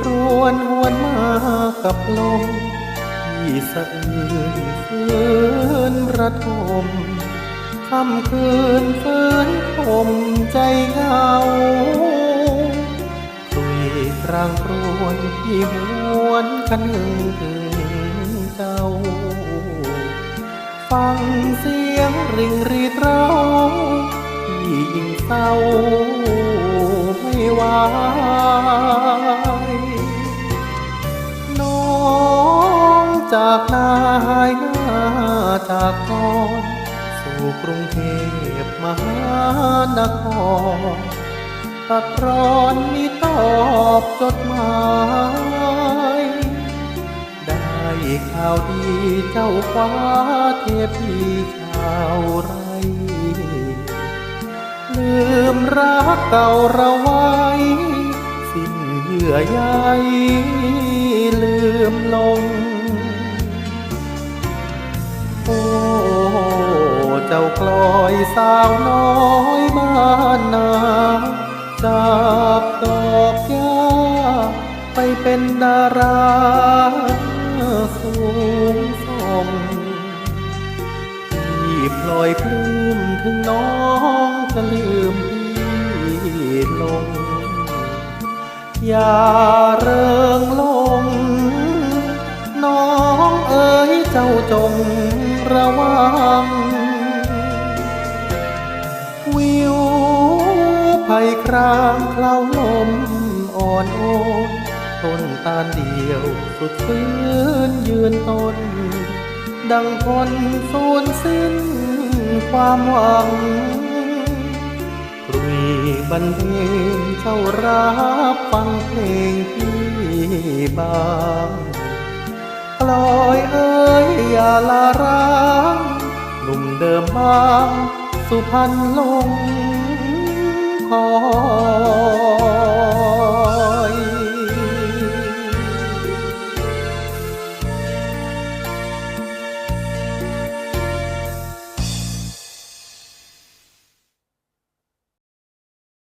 ครวนหวนมากับลมที่สะอื้นฝืนระทมค่ำคืนฝืนคมใจเหงาคุยกลางครวนที่หวนคันหึงถึงเจ้า ฟังเสียงริงรีดเราที่ยิ่งเศร้าไม่ไหว จากนาหายหน้าจากตอนสู่กรุงเทพมหานครตัดร้อนมีตอบจดหมายได้ข่าวดีเจ้าคว้าเทพีชาวไร ลืมรักเก่าเราไว้ สิ้นเยื่อใยลืมลง จ้ากลอยสาวน้อยบ้านนาจากดอกยาไปเป็นดาราสูงส่งที่ปล่อยปลื้มถึงน้องจะลืมพี่ลง อย่าเริงลง น้องเอ๋ยเจ้าจงระวัง ภัยครางคล้าลมอ่อนโอนต้นตาลเดียวสุดฟื้นยืนต้น ดังคนสูญสิ้นความหวังกรุยบันเทงเจ้ารับฟังเพลงที่บางกลอยเอ้ยอย่าลาร้างหนุ่มเดิมบางสุพรรณลง คอ